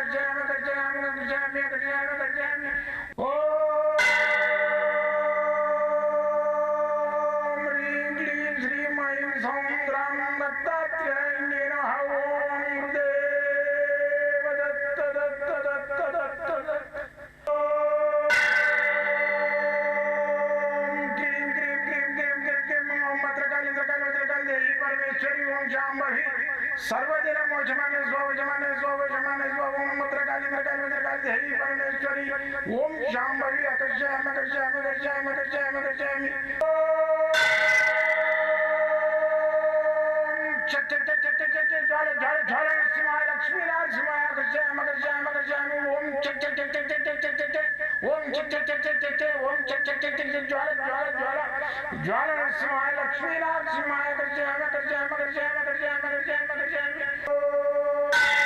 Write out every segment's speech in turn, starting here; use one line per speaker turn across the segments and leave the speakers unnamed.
कर्जयामि
कर्जयामि कर्जयामि कर्जयामि कर्जयामि ॐ ह्रीं क्लीं श्रीं ऐं सौं परमेश्वरी ओम शाम्बरी सर्वदिनं वजमाने स्व वजमाने स्व वजमाने स्व ओम मत्र काली मत्र काली मत्र काली हरि परमेश्वरी ओम शाम्भवी अकर्षयाम अकर्षयाम अकर्षयाम अकर्षयाम अकर्षयामि ज्वाल ज्वाल ज्वाल ज्वाल सिंहाय लक्ष्मी नारायण सिंहाय अकर्षयाम अकर्षयाम अकर्षयामि ओम चट ओम चक चक चक चक ओम चक चक चक चक ज्वाला ज्वाला ज्वाला ज्वाला नरसिंहाय लक्ष्मी करते करते करते करते करते करते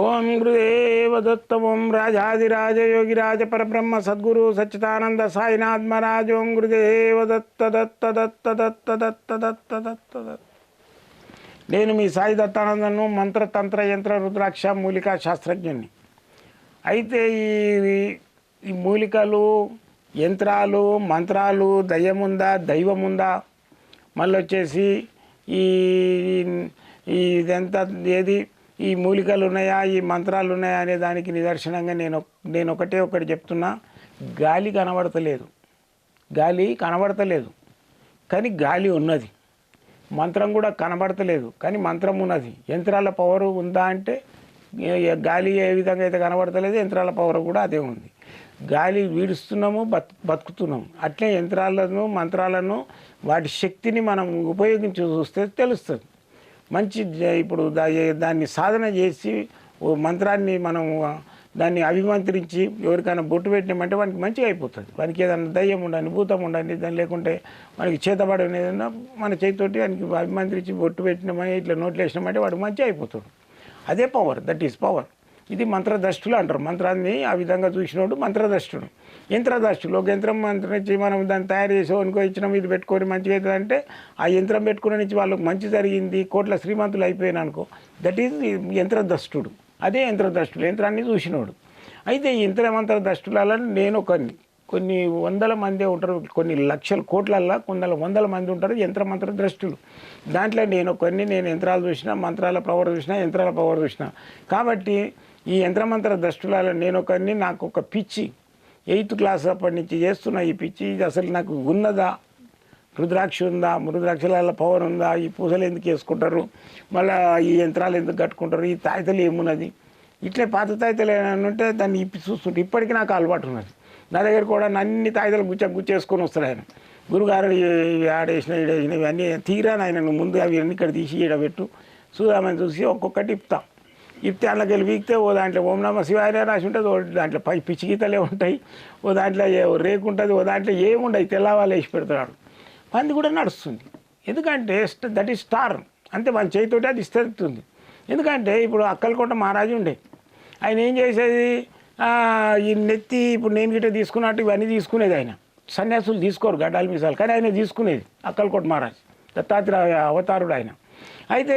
ఓం గురుదేవ దత్త ఓం రాజాదిరాజ యోగిరాజ పరబ్రహ్మ సద్గురు సచ్చిదానంద సాయినాత్మరాజు ఓం గురుదేవ దత్త దత్త దత్త దత్త దత్త దత్త దత్త దత్త నేను మీ సాయి దత్తానందను మంత్ర తంత్ర యంత్ర రుద్రాక్ష మూలికా శాస్త్రజ్ఞుని. అయితే ఈ ఈ మూలికలు యంత్రాలు మంత్రాలు దయ్యముందా దైవముందా? మళ్ళీ వచ్చేసి ఈ ఈ ఇదంతా ఏది? ఈ మూలికలు ఉన్నాయా ఈ మంత్రాలు ఉన్నాయా అనే దానికి నిదర్శనంగా నేను నేను ఒకటే ఒకటి చెప్తున్నా. గాలి కనబడతలేదు. గాలి కనబడతలేదు. కానీ గాలి ఉన్నది. మంత్రం కూడా కనబడతలేదు. కానీ మంత్రం ఉన్నది. యంత్రాల పవర్ ఉందా అంటే గాలి ఏ విధంగా అయితే కనబడతలేదు యంత్రాల పవర్ కూడా అదే ఉంది. గాలి వీడుస్తున్నాము బత్ బతుకుతున్నాము. అట్లే యంత్రాలను మంత్రాలను వాటి శక్తిని మనం ఉపయోగించి చూస్తే తెలుస్తుంది. మంచి ఇప్పుడు దా- దాన్ని సాధన చేసి ఓ మంత్రాన్ని మనం దాన్ని అభిమంత్రించి ఎవరికైనా బొట్టు పెట్టినామంటే వానికి మంచిగా అయిపోతుంది. వానికి ఏదైనా దయ్యం ఉండాలి భూతం ఉండాలి దాని లేకుంటే మనకి చేతబడి ఏదైనా మన చేతితోటి వానికి అభిమంత్రించి బొట్టు పెట్టినామని ఇట్లా నోట్లు వేసినామంటే వాడు మంచిగా అయిపోతాడు. అదే పవర్ దట్ ఈస్ పవర్ ఇది మంత్రదష్టులు అంటారు. మంత్రాన్ని ఆ విధంగా చూసినోడు మంత్రదష్టుడు. యంత్రదష్టులు ఒక యంత్రం మంత్రం ఇచ్చి మనం దాన్ని తయారు చేసి అనుకో ఇచ్చినాం ఇది పెట్టుకొని మంచిగా అవుతుంది అంటే ఆ యంత్రం పెట్టుకునే నుంచి వాళ్ళకి మంచి జరిగింది కోట్ల శ్రీమంతులు అయిపోయాను అనుకో. దట్ ఈజ్ యంత్రదష్టుడు. అదే యంత్రదష్టుడు యంత్రాన్ని చూసినోడు. అయితే ఈ యంత్ర మంత్ర దష్టులలో నేను కొన్ని కొన్ని వందల మంది ఉంటారు కొన్ని లక్షల కోట్లల్లో కొందల వందల మంది ఉంటారు యంత్ర మంత్ర ద్రష్టులు దాంట్లో నేను కొన్ని నేను యంత్రాలు చూసిన మంత్రాల పవర్ చూసిన యంత్రాల పవర్ చూసిన. కాబట్టి ఈ యంత్రమంత్ర దృష్టిలో నేను ఒకరిని నాకు ఒక పిచ్చి. ఎయిత్ క్లాస్ అప్పటి నుంచి చేస్తున్న ఈ పిచ్చి ఇది అసలు నాకు ఉన్నదా? రుద్రాక్ష ఉందా? రుద్రాక్షల పవర్ ఉందా? ఈ పూసలు ఎందుకు వేసుకుంటారు? మళ్ళీ ఈ యంత్రాలు ఎందుకు కట్టుకుంటారు? ఈ తాయితలు ఏమున్నది? ఇట్లే పాత తాయితలు ఉంటే దాన్ని ఇప్పి చూస్తుంటే ఇప్పటికీ నాకు అలవాటు ఉన్నది. నా దగ్గర కూడా అన్ని తాయితలు గుచ్చ గుచ్చేసుకొని వస్తున్నాయని ఆయన. గురుగారు ఆడేసిన ఈడేసిన ఇవన్నీ తీరాను ఆయన ముందు అవి ఇక్కడ తీసి ఈడ చూద్దామని చూసి ఒక్కొక్కటి ఇప్తాం. ఇప్తే అందులోకి వీక్తే ఓ దాంట్లో ఓం నమ శివాయ రాసి ఉంటుంది ఓ దాంట్లో పై పిచ్చి గీతలే ఉంటాయి ఓ దాంట్లో రేకు ఉంటుంది ఓ దాంట్లో ఏముండదు తెల్లవాళ్ళు వేసి పెడతాడు పంది కూడా నడుస్తుంది. ఎందుకంటే దట్ ఈస్ స్టార్ అంతే మన చేతితోటి అది ఇస్తుంది ఎందుకంటే ఇప్పుడు అక్కలకోట మహారాజు ఉండే. ఆయన ఏం చేసేది? ఈ నెత్తి ఇప్పుడు నేను గిట్ట తీసుకున్నట్టు ఇవన్నీ తీసుకునేది ఆయన. సన్యాసులు తీసుకోరు గడ్డాలు మీసాలు కానీ ఆయన తీసుకునేది అక్కలకోట మహారాజు. దత్తాత్రేయ అవతారుడు ఆయన. అయితే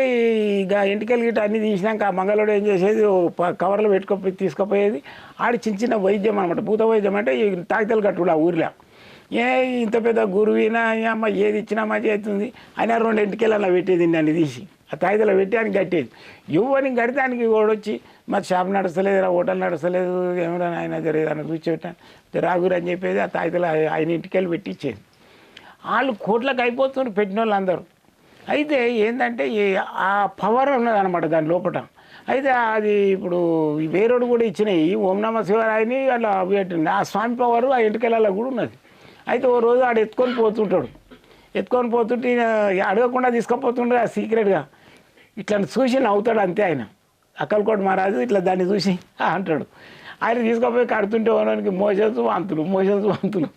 ఇక ఇంటికెళ్ళి గిట్ట అన్ని తీసినాక ఆ మంగళోడు ఏం చేసేది? కవర్లో పెట్టుకోపోయి తీసుకుపోయేది. ఆడి చిన్న చిన్న వైద్యం అనమాట భూత వైద్యం అంటే తాకితలు తాగితలు కట్టుడు ఆ ఊరిలో. ఏ ఇంత పెద్ద గురువినా అమ్మ ఏది ఇచ్చినా మంచి అవుతుంది అయినా రెండు ఇంటికెళ్ళి అలా పెట్టేది నన్ను తీసి. ఆ తాయిదలో పెట్టి ఆయన కట్టేది. ఇవ్వని కడితే ఆయనకి ఓడొచ్చి మరి షాప్ నడుస్తలేదు హోటల్ నడుస్తలేదు ఏమైనా ఆయన జరిగేదాన్ని చూసి పెట్టాను రాగురు అని చెప్పేది ఆ తాయిదలో ఆయన ఇంటికెళ్ళి పెట్టించేది వాళ్ళు కోట్లకు అయిపోతున్నారు పెట్టిన వాళ్ళు అందరూ అయితే ఏంటంటే ఈ ఆ పవర్ ఉన్నదన్నమాట దాని లోపల అయితే అది ఇప్పుడు వేరేడు కూడా ఇచ్చినాయి. ఓం నమ శివరాయని అలా పెట్టింది ఆ స్వామి పవర్ ఆ ఇంటికెళ్ళాల కూడా ఉన్నది. అయితే ఓ రోజు ఆడు ఎత్తుకొని పోతుంటాడు. ఎత్తుకొని పోతుంటే అడగకుండా తీసుకుపోతుండే ఆ సీక్రెట్గా ఇట్లా చూసి నవ్వుతాడు అంతే ఆయన. అక్కలకోట మహారాజు ఇట్లా దాన్ని చూసి అంటాడు. ఆయన తీసుకుపోయి కడుతుంటే వానికి మోషన్స్ వాంతులు మోషన్స్ వాంతులు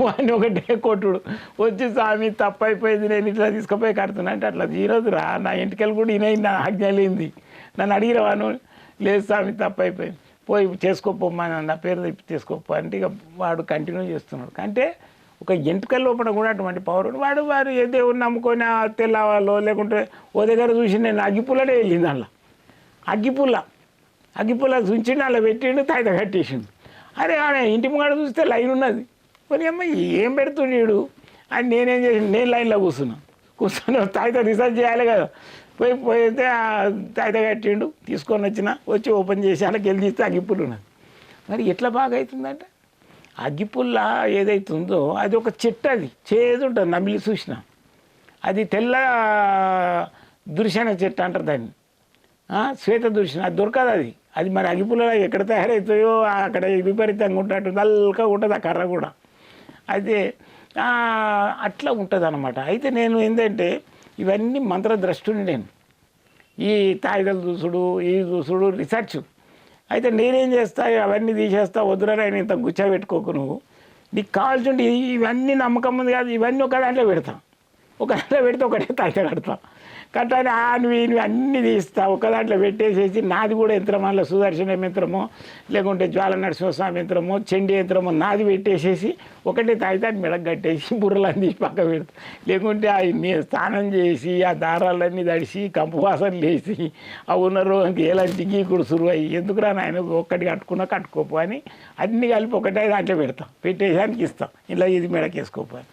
వాడిని ఒకటే కొట్టుడు. వచ్చి స్వామి తప్పైపోయింది నేను ఇట్లా తీసుకుపోయి కడుతున్నా. అంటే అట్లా ఈరోజు రా నా ఇంటికెళ్ళి కూడా ఈయన నా ఆజ్ఞలేంది నన్ను అడిగిరవాను లేదు స్వామి తప్పైపోయింది. పోయి చేసుకోపోమ్మా నా పేరు తెప్పి చేసుకోపో అంటే ఇక వాడు కంటిన్యూ చేస్తున్నాడు. అంటే ఒక ఎంటుకల లోపల కూడా అటువంటి పవర్ వాడు వారు ఏ దేవుడు నమ్ముకొని ఆ తెల్లవాలో లేకుంటే ఓ దగ్గర చూసి నేను అగ్గిపుల్లనే వెళ్ళింది అందులో. అగ్గిపుల్ల. అగ్గిపుల్ల ఉంచిండు అలా పెట్టిండు తాయిత కట్టేసిండు. అరే ఆడ ఇంటి ముంగడ చూస్తే లైన్ ఉన్నది. మరి అమ్మ ఏం పెడుతుండీడు? అని నేనేం చేసిన నేను లైన్లో కూర్చున్నా. కూర్చొని తాయిత రీసెర్చ్ చేయాలి కదా. పోయి పోయితే తాయిత కట్టిండు తీసుకొని వచ్చిన వచ్చి ఓపెన్ చేసి అలా వెళ్ళి తీస్తే అగ్గిపుల్ల ఉన్నది. మరి ఎట్లా బాగా అవుతుందంటే అగ్గిపుల్ల ఏదైతుందో అది ఒక చెట్టు అది చేదు ఉంటుంది నమిలి చూసిన. అది తెల్ల దుర్శన చెట్టు అంటారు దాన్ని. శ్వేత దూషణ అది దొరకదు అది. అది మరి అగిపుల్ల ఎక్కడ తయారవుతాయో అక్కడ విపరీతంగా ఉంటట్టు నల్లగా ఉంటుంది ఆ కర్ర కూడా. అయితే అట్లా ఉంటుంది అనమాట అయితే నేను ఏంటంటే ఇవన్నీ మంత్రద్రష్టుని నేను. ఈ తాయిదలు చూసుడు ఈ చూసుడు రీసెర్చ్. అయితే నేనేం చేస్తా అవన్నీ తీసేస్తా వద్దురా నేను ఇంత గుచ్చ పెట్టుకోకు నువ్వు. నీకు కావాల్సి ఇవన్నీ నమ్మకం ఉంది కాదు ఇవన్నీ ఒక దాంట్లో పెడతా. ఒక దాంట్లో పెడితే ఒకటే తాయిత కడతా. కట్టని ఆ నువ్వు అన్ని అన్నీ తీస్తా. ఒక దాంట్లో పెట్టేసేసి నాది కూడా యంత్రం అందులో సుదర్శన యంత్రమో లేకుంటే జ్వాల నరసింహస్వామి యంత్రమో చెండి యంత్రమో నాది పెట్టేసేసి ఒకటే తాగితే మెడకు కట్టేసి బుర్రలన్నీ తీసి పక్క పెడతా. లేకుంటే అవి స్నానం చేసి ఆ దారాలన్నీ తడిసి కంపు వాసన లేసి ఆ ఉన్న రోజుకి ఎలాంటి గీకుడు సురువు అయ్యి ఎందుకురా నాయన ఒక్కటి కట్టుకున్నా కట్టుకోపో అని అన్నీ కలిపి ఒకటే దాంట్లో పెడతాం. పెట్టేసానికి ఇస్తాం. ఇలా ఇది మెడకేసుకోపో అని.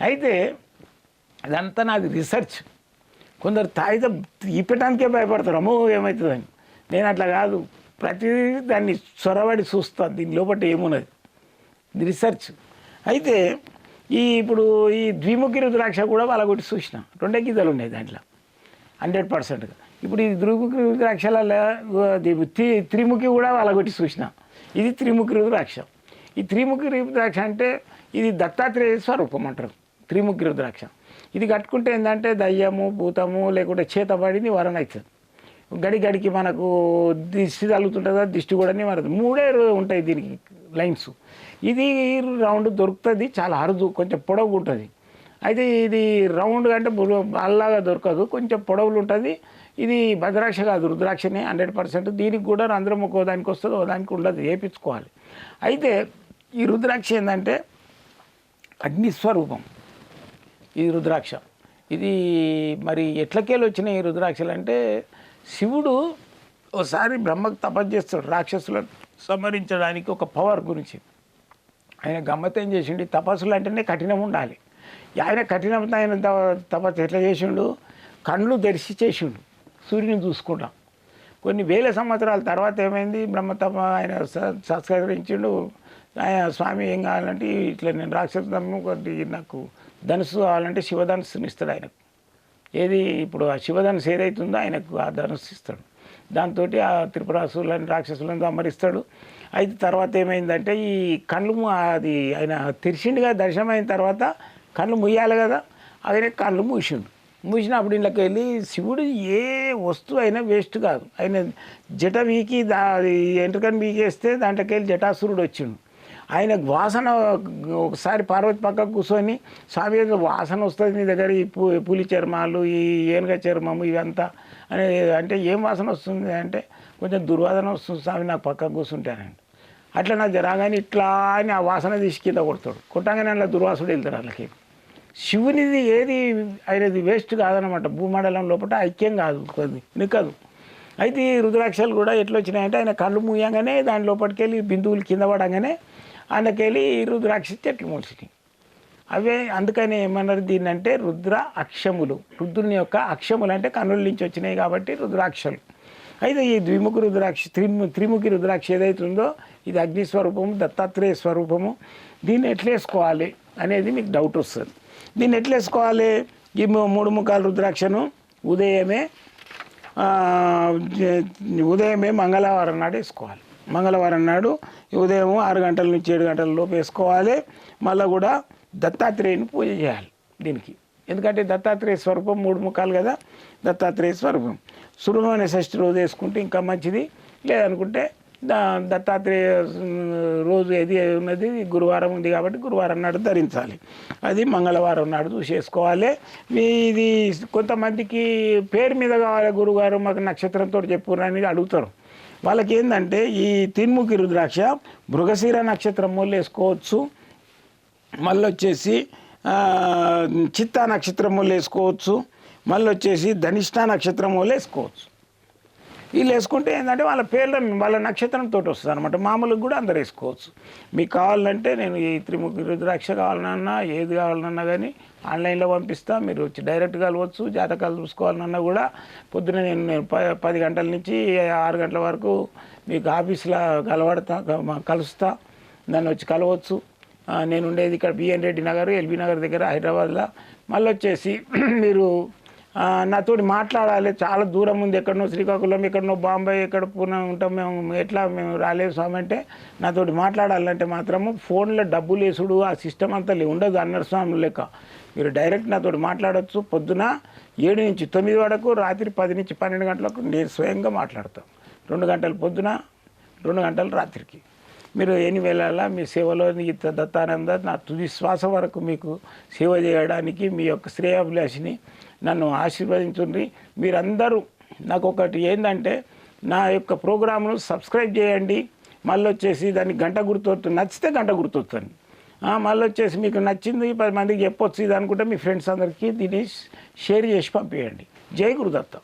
అయితే అదంతా నాది రీసెర్చ్. కొందరు తాగితే ఇప్పటానికే భయపడతారు. అమ్మో ఏమవుతుందని నేను అట్లా కాదు. ప్రతిదీ దాన్ని చొరబడి చూస్తాను దీని లోపల ఏమున్నది? ఇది రీసెర్చ్. అయితే ఈ ఇప్పుడు ఈ ద్విముఖి రుద్రాక్ష కూడా వాళ్ళకొట్టి చూసిన. రెండే గీతలు ఉన్నాయి దాంట్లో. హండ్రెడ్ పర్సెంట్గా. ఇప్పుడు ఈ ద్విముఖి రుద్రాక్షలలో త్రిముఖి కూడా వాళ్ళకొట్టి చూసిన. ఇది త్రిముఖి రుద్రాక్ష. ఈ త్రిముఖి రుద్రాక్ష అంటే ఇది దత్తాత్రేయ స్వరూపం అంటారు. త్రిముఖి రుద్రాక్ష. ఇది కట్టుకుంటే ఏంటంటే దయ్యము భూతము లేకుంటే చేతబడింది వరణ అవుతుంది గడి గడికి మనకు దిష్టి తగులుతుంటుందా దిష్టి కూడా నివారణ మూడే ఉంటాయి దీనికి లైన్స్. ఇది రౌండ్ దొరుకుతుంది చాలా అరుదు కొంచెం పొడవు ఉంటుంది. అయితే ఇది రౌండ్ అంటే అల్లాగా దొరకదు కొంచెం పొడవులు ఉంటుంది. ఇది భద్రాక్ష కాదు రుద్రాక్షనే హండ్రెడ్ పర్సెంట్. దీనికి కూడా రంధ్రం ఒక్కో దానికి వస్తుంది దానికి ఉండదు వేయించుకోవాలి అయితే ఈ రుద్రాక్ష ఏంటంటే అగ్నిస్వరూపం ఇది రుద్రాక్ష. ఇది మరి ఎట్లకేలు వచ్చిన ఈ రుద్రాక్షలు అంటే శివుడు ఒకసారి బ్రహ్మకు తపస్సు చేస్తాడు. రాక్షసులను సంహరించడానికి ఒక పవర్ గురించి. ఆయన గమ్మత్ ఏం చేసిండు? తపస్సులు అంటేనే కఠినం ఉండాలి. ఆయన కఠినం ఆయన తపస్సు ఎట్లా చేసిండు? కళ్ళు తెరిచి చేసిండు. సూర్యుని చూసుకుంటాం. కొన్ని వేల సంవత్సరాల తర్వాత ఏమైంది? బ్రహ్మతప ఆయన సంస్కరించిండు. ఆయన స్వామి ఏం కావాలంటే ఇట్లా నేను రాక్షసము ఒకటి నాకు ధనుసు కావాలంటే శివధనుస్సుని ఇస్తాడు ఆయనకు. ఏది ఇప్పుడు ఆ శివధనుసు ఏదైతుందో ఆయనకు ఆ ధనుస్సు ఇస్తాడు. దాంతో ఆ త్రిపురాసులను రాక్షసులను సంహరిస్తాడు. అయితే తర్వాత ఏమైందంటే ఈ కళ్ళు అది ఆయన తెరిచిండుగా దర్శనం అయిన తర్వాత కళ్ళు ముయ్యాలి కదా ఆయన కళ్ళు మూసిండు. మూసినప్పుడు ఇంట్లోకి వెళ్ళి శివుడు ఏ వస్తువు అయినా వేస్ట్ కాదు. ఆయన జట వీకి దా ఎంటకని వీకేస్తే దాంట్లోకి వెళ్ళి జటాసురుడు వచ్చిండు. ఆయన వాసన ఒకసారి పార్వతి పక్కకు కూర్చొని స్వామి వాసన వస్తుంది నీ దగ్గర ఈ పు పులి చర్మాలు ఈ ఏనుగ చర్మము ఇవంతా? అని అంటే ఏం వాసన వస్తుంది? అంటే కొంచెం దుర్వాసన వస్తుంది స్వామి నాకు పక్కకు కూర్చుంటానండి. అట్లా నాకు జరాగానే ఇట్లా అని ఆ వాసన తీసి కింద కొడతాడు. కొట్టగానే అలా దుర్వాసుడు వెళ్తాడు వాళ్ళకి శివునిది ఏది ఆయనది వేస్ట్ కాదనమాట భూమండలం లోపల ఐక్యం కాదు కొద్ది నిక్కదు అయితే ఈ రుద్రాక్షలు కూడా ఎట్లా వచ్చినాయంటే ఆయన కళ్ళు మూయంగానే దాని లోపలికి వెళ్ళి బిందువులు కింద పడంగానే ఆయనకెళ్ళి ఈ రుద్రాక్ష చెట్లు మూసినాయి. అవే అందుకని ఏమన్నారు దీన్ని అంటే రుద్ర అక్షములు. రుద్రుని యొక్క అక్షములు అంటే కన్నుల నుంచి వచ్చినాయి కాబట్టి రుద్రాక్షలు. అయితే ఈ ద్విముఖి రుద్రాక్ష త్రిము త్రిముఖి రుద్రాక్ష ఏదైతుందో ఇది అగ్ని స్వరూపము దత్తాత్రేయ స్వరూపము. దీన్ని ఎట్లా వేసుకోవాలి అనేది మీకు డౌట్ వస్తుంది. దీన్ని ఎట్లా వేసుకోవాలి? ఈ మూడు ముఖాల రుద్రాక్షను ఉదయమే ఉదయమే మంగళవారం నాడు వేసుకోవాలి. మంగళవారం నాడు ఉదయం ఆరు గంటల నుంచి ఏడు గంటల లోపు వేసుకోవాలి. మళ్ళీ కూడా దత్తాత్రేయుని పూజ చేయాలి దీనికి. ఎందుకంటే దత్తాత్రేయ స్వరూపం మూడు ముఖాలు కదా దత్తాత్రేయ స్వరూపం. సురుమైన షష్ఠి రోజు వేసుకుంటే ఇంకా మంచిది. లేదనుకుంటే దత్తాత్రేయ రోజు ఏది ఉన్నది గురువారం ఉంది కాబట్టి గురువారం నాడు ధరించాలి. అది మంగళవారం నాడు చూసి వేసుకోవాలి. మీ ఇది కొంతమందికి పేరు మీద కావాలి గురుగారు మాకు నక్షత్రంతో చెప్పురని అడుగుతారు. వాళ్ళకి ఏంటంటే ఈ తిన్ముఖి రుద్రాక్ష మృగశీర నక్షత్రం వల్ల వేసుకోవచ్చు. మళ్ళీ వచ్చేసి చిత్తా నక్షత్రం వల్ల వేసుకోవచ్చు. మళ్ళీ వచ్చేసి ధనిష్ట నక్షత్రం వల్ల వేసుకోవచ్చు. వీళ్ళు వేసుకుంటే ఏంటంటే వాళ్ళ పేర్ల వాళ్ళ నక్షత్రంతో వస్తుంది అనమాట మామూలుగా కూడా అందరు వేసుకోవచ్చు. మీకు కావాలంటే నేను ఈ త్రిముఖి రుద్రాక్ష కావాలన్నా ఏది కావాలన్నా కానీ ఆన్లైన్లో పంపిస్తా. మీరు వచ్చి డైరెక్ట్ కలవచ్చు జాతకాలు చూసుకోవాలన్నా కూడా. పొద్దున నేను నేను పది గంటల నుంచి ఆరు గంటల వరకు మీకు ఆఫీస్లో కలవడతా కలుస్తా. నన్ను వచ్చి కలవచ్చు. నేను ఉండేది ఇక్కడ బిఎన్ రెడ్డి నగర్ ఎల్బీ నగర్ దగ్గర హైదరాబాద్లో. మళ్ళీ వచ్చేసి మీరు నాతోటి మాట్లాడాలి. చాలా దూరం ఉంది. ఎక్కడనో శ్రీకాకుళం ఎక్కడనో బాంబే ఎక్కడ పూనా ఉంటాం మేము ఎట్లా మేము రాలేదు స్వామి అంటే నాతోటి మాట్లాడాలంటే మాత్రము ఫోన్లో డబ్బులు వేసుడు ఆ సిస్టమ్ అంతా లే- ఉండదు అన్నారు స్వామి లెక్క. మీరు డైరెక్ట్ నాతోటి మాట్లాడొచ్చు. పొద్దున ఏడు నుంచి తొమ్మిది వరకు రాత్రి పది నుంచి పన్నెండు గంటలకు నేను స్వయంగా మాట్లాడతాను రెండు గంటలు పొద్దున రెండు గంటలు రాత్రికి. మీరు ఎన్ని వేళలా మీ సేవలో ఈ దత్తానంద నా తుది శ్వాస వరకు మీకు సేవ చేయడానికి మీ యొక్క శ్రేయాభిలాషిని నన్ను ఆశీర్వదించండి మీరందరూ నాకు ఒకటి ఏంటంటే నా యొక్క ప్రోగ్రామ్ను సబ్స్క్రైబ్ చేయండి. మళ్ళీ వచ్చేసి దానికి గంట గుర్తొస్తుంది నచ్చితే గంట గుర్తొస్తుంది మళ్ళీ వచ్చేసి మీకు నచ్చింది పది మందికి చెప్పొచ్చు ఇది అనుకుంటే మీ ఫ్రెండ్స్ అందరికీ దీన్ని షేర్ చేసి పంపించండి జై గురుదత్త.